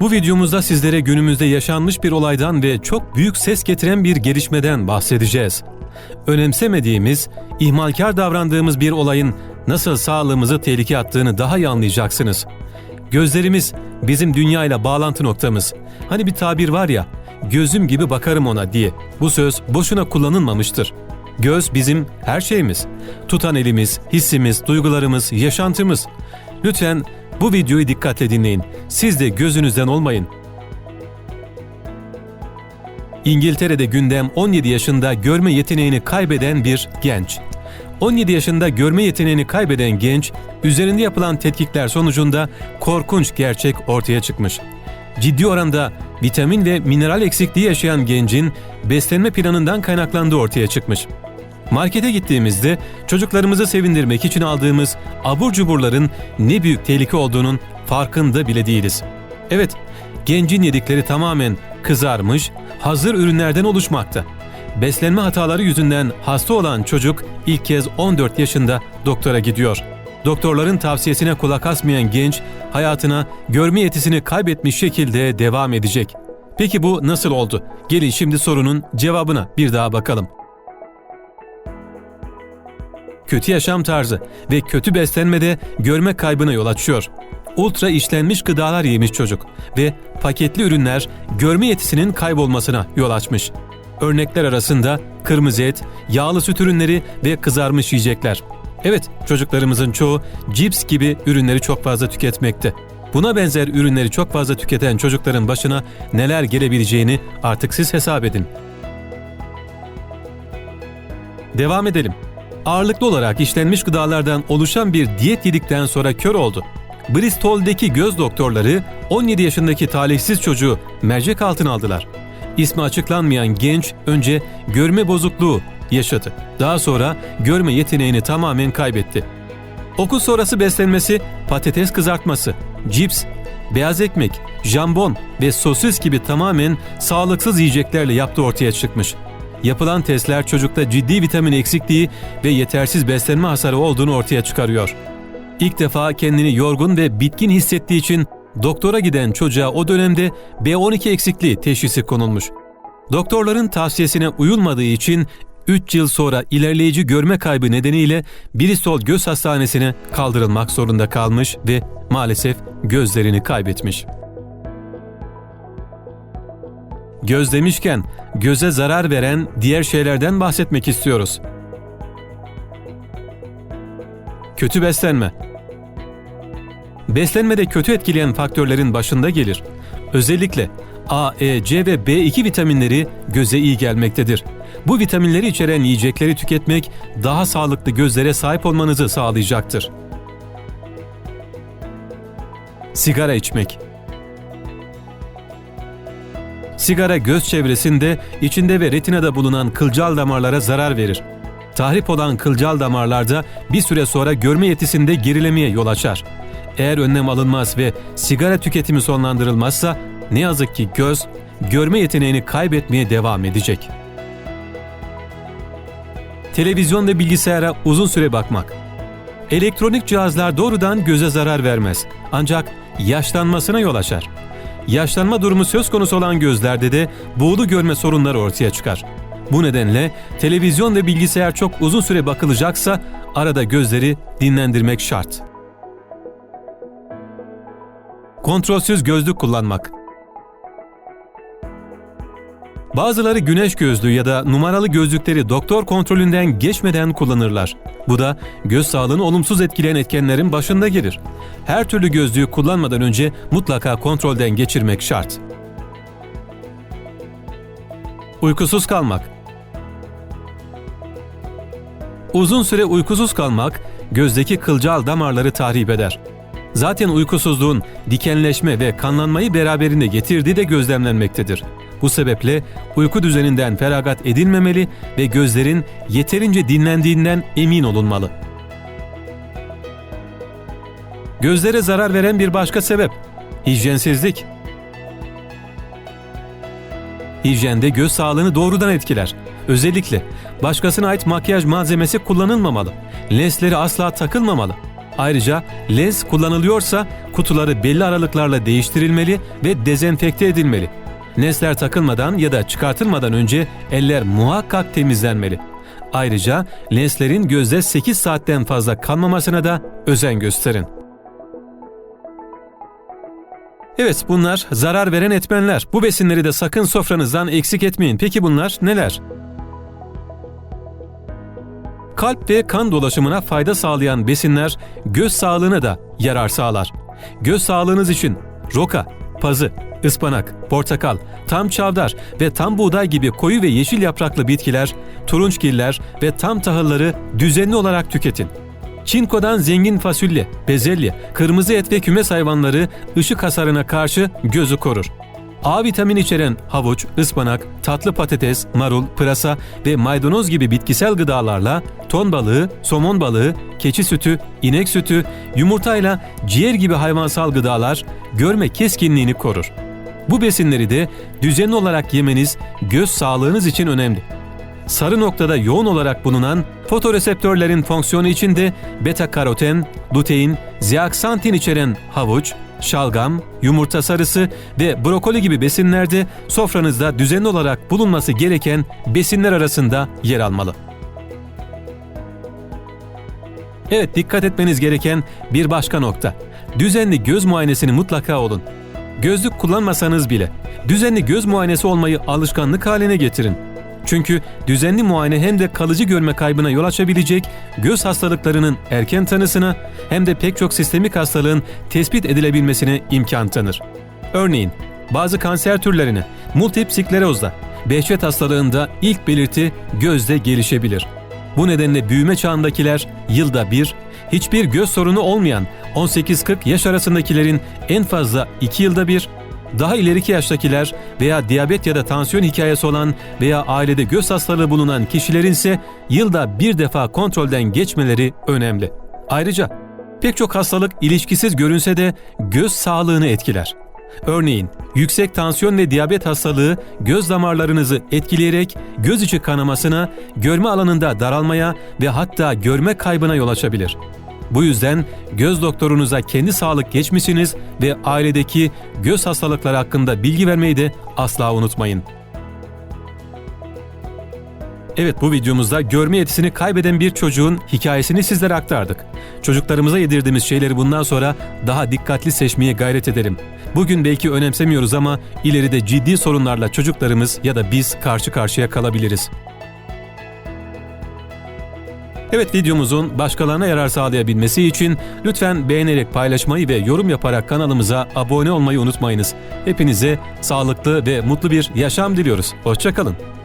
Bu videomuzda sizlere günümüzde yaşanmış bir olaydan ve çok büyük ses getiren bir gelişmeden bahsedeceğiz. Önemsemediğimiz, ihmalkar davrandığımız bir olayın nasıl sağlığımızı tehlikeye attığını daha iyi anlayacaksınız. Gözlerimiz bizim dünyayla bağlantı noktamız. Hani bir tabir var ya, gözüm gibi bakarım ona diye. Bu söz boşuna kullanılmamıştır. Göz bizim her şeyimiz. Tutan elimiz, hissimiz, duygularımız, yaşantımız. Lütfen bu videoyu dikkatle dinleyin. Siz de gözünüzden olmayın. İngiltere'de gündem 17 yaşında görme yeteneğini kaybeden bir genç. 17 yaşında görme yeteneğini kaybeden genç, üzerinde yapılan tetkikler sonucunda korkunç gerçek ortaya çıkmış. Ciddi oranda vitamin ve mineral eksikliği yaşayan gencin beslenme planından kaynaklandığı ortaya çıkmış. Markete gittiğimizde çocuklarımızı sevindirmek için aldığımız abur cuburların ne büyük tehlike olduğunun farkında bile değiliz. Evet, gencin yedikleri tamamen kızarmış, hazır ürünlerden oluşmakta. Beslenme hataları yüzünden hasta olan çocuk ilk kez 14 yaşında doktora gidiyor. Doktorların tavsiyesine kulak asmayan genç hayatına görme yetisini kaybetmiş şekilde devam edecek. Peki bu nasıl oldu? Gelin şimdi sorunun cevabına bir daha bakalım. Kötü yaşam tarzı ve kötü beslenmede görme kaybına yol açıyor. Ultra işlenmiş gıdalar yemiş çocuk ve paketli ürünler görme yetisinin kaybolmasına yol açmış. Örnekler arasında kırmızı et, yağlı süt ürünleri ve kızarmış yiyecekler. Evet, çocuklarımızın çoğu cips gibi ürünleri çok fazla tüketmekte. Buna benzer ürünleri çok fazla tüketen çocukların başına neler gelebileceğini artık siz hesap edin. Devam edelim. Ağırlıklı olarak işlenmiş gıdalardan oluşan bir diyet yedikten sonra kör oldu. Bristol'deki göz doktorları 17 yaşındaki talihsiz çocuğu mercek altına aldılar. İsmi açıklanmayan genç önce görme bozukluğu yaşadı. Daha sonra görme yeteneğini tamamen kaybetti. Okul sonrası beslenmesi patates kızartması, cips, beyaz ekmek, jambon ve sosis gibi tamamen sağlıksız yiyeceklerle yaptığı ortaya çıkmış. Yapılan testler çocukta ciddi vitamin eksikliği ve yetersiz beslenme hasarı olduğunu ortaya çıkarıyor. İlk defa kendini yorgun ve bitkin hissettiği için doktora giden çocuğa o dönemde B12 eksikliği teşhisi konulmuş. Doktorların tavsiyesine uyulmadığı için 3 yıl sonra ilerleyici görme kaybı nedeniyle Bristol Göz Hastanesi'ne kaldırılmak zorunda kalmış ve maalesef gözlerini kaybetmiş. Göz demişken göze zarar veren diğer şeylerden bahsetmek istiyoruz. Kötü beslenme. Beslenmede kötü etkileyen faktörlerin başında gelir. Özellikle A, E, C ve B2 vitaminleri göze iyi gelmektedir. Bu vitaminleri içeren yiyecekleri tüketmek daha sağlıklı gözlere sahip olmanızı sağlayacaktır. Sigara içmek. Sigara göz çevresinde, içinde ve retinada bulunan kılcal damarlara zarar verir. Tahrip olan kılcal damarlarda bir süre sonra görme yetisinde gerilemeye yol açar. Eğer önlem alınmaz ve sigara tüketimi sonlandırılmazsa ne yazık ki göz görme yeteneğini kaybetmeye devam edecek. Televizyon ve bilgisayara uzun süre bakmak. Elektronik cihazlar doğrudan göze zarar vermez. Ancak yaşlanmasına yol açar. Yaşlanma durumu söz konusu olan gözlerde de buğulu görme sorunları ortaya çıkar. Bu nedenle televizyon ve bilgisayar çok uzun süre bakılacaksa arada gözleri dinlendirmek şart. Kontrolsüz gözlük kullanmak. Bazıları güneş gözlüğü ya da numaralı gözlükleri doktor kontrolünden geçmeden kullanırlar. Bu da göz sağlığını olumsuz etkileyen etkenlerin başında gelir. Her türlü gözlüğü kullanmadan önce mutlaka kontrolden geçirmek şart. Uykusuz kalmak. Uzun süre uykusuz kalmak gözdeki kılcal damarları tahrip eder. Zaten uykusuzluğun dikenleşme ve kanlanmayı beraberinde getirdiği de gözlemlenmektedir. Bu sebeple uyku düzeninden feragat edilmemeli ve gözlerin yeterince dinlendiğinden emin olunmalı. Gözlere zarar veren bir başka sebep hijyensizlik. Hijyende göz sağlığını doğrudan etkiler. Özellikle başkasına ait makyaj malzemesi kullanılmamalı. Lensleri asla takılmamalı. Ayrıca lens kullanılıyorsa kutuları belli aralıklarla değiştirilmeli ve dezenfekte edilmeli. Lensler takılmadan ya da çıkartılmadan önce eller muhakkak temizlenmeli. Ayrıca lenslerin gözde 8 saatten fazla kalmamasına da özen gösterin. Evet bunlar zarar veren etmenler. Bu besinleri de sakın sofranızdan eksik etmeyin. Peki bunlar neler? Kalp ve kan dolaşımına fayda sağlayan besinler göz sağlığına da yarar sağlar. Göz sağlığınız için roka, pazı, ıspanak, portakal, tam çavdar ve tam buğday gibi koyu ve yeşil yapraklı bitkiler, turunçgiller ve tam tahılları düzenli olarak tüketin. Çinko'dan zengin fasulye, bezelye, kırmızı et ve kümes hayvanları ışık hasarına karşı gözü korur. A vitamini içeren havuç, ıspanak, tatlı patates, marul, pırasa ve maydanoz gibi bitkisel gıdalarla ton balığı, somon balığı, keçi sütü, inek sütü, yumurtayla ciğer gibi hayvansal gıdalar görme keskinliğini korur. Bu besinleri de düzenli olarak yemeniz göz sağlığınız için önemli. Sarı noktada yoğun olarak bulunan fotoreseptörlerin fonksiyonu için de beta karoten, lutein, zeaksantin içeren havuç, şalgam, yumurta sarısı ve brokoli gibi besinlerde sofranızda düzenli olarak bulunması gereken besinler arasında yer almalı. Evet dikkat etmeniz gereken bir başka nokta. Düzenli göz muayenesini mutlaka olun. Gözlük kullanmasanız bile düzenli göz muayenesi olmayı alışkanlık haline getirin. Çünkü düzenli muayene hem de kalıcı görme kaybına yol açabilecek göz hastalıklarının erken tanısına hem de pek çok sistemik hastalığın tespit edilebilmesine imkan tanır. Örneğin bazı kanser türlerine, multip sklerozda, Behçet hastalığında ilk belirti gözde gelişebilir. Bu nedenle büyüme çağındakiler yılda bir, hiçbir göz sorunu olmayan 18-40 yaş arasındakilerin en fazla 2 yılda bir, daha ileriki yaştakiler veya diyabet ya da tansiyon hikayesi olan veya ailede göz hastalığı bulunan kişilerin ise yılda bir defa kontrolden geçmeleri önemli. Ayrıca pek çok hastalık ilişkisiz görünse de göz sağlığını etkiler. Örneğin yüksek tansiyon ve diyabet hastalığı göz damarlarınızı etkileyerek göz içi kanamasına, görme alanında daralmaya ve hatta görme kaybına yol açabilir. Bu yüzden göz doktorunuza kendi sağlık geçmişiniz ve ailedeki göz hastalıkları hakkında bilgi vermeyi de asla unutmayın. Evet bu videomuzda görme yetisini kaybeden bir çocuğun hikayesini sizlere aktardık. Çocuklarımıza yedirdiğimiz şeyleri bundan sonra daha dikkatli seçmeye gayret edelim. Bugün belki önemsemiyoruz ama ileride ciddi sorunlarla çocuklarımız ya da biz karşı karşıya kalabiliriz. Evet videomuzun başkalarına yarar sağlayabilmesi için lütfen beğenerek paylaşmayı ve yorum yaparak kanalımıza abone olmayı unutmayınız. Hepinize sağlıklı ve mutlu bir yaşam diliyoruz. Hoşçakalın.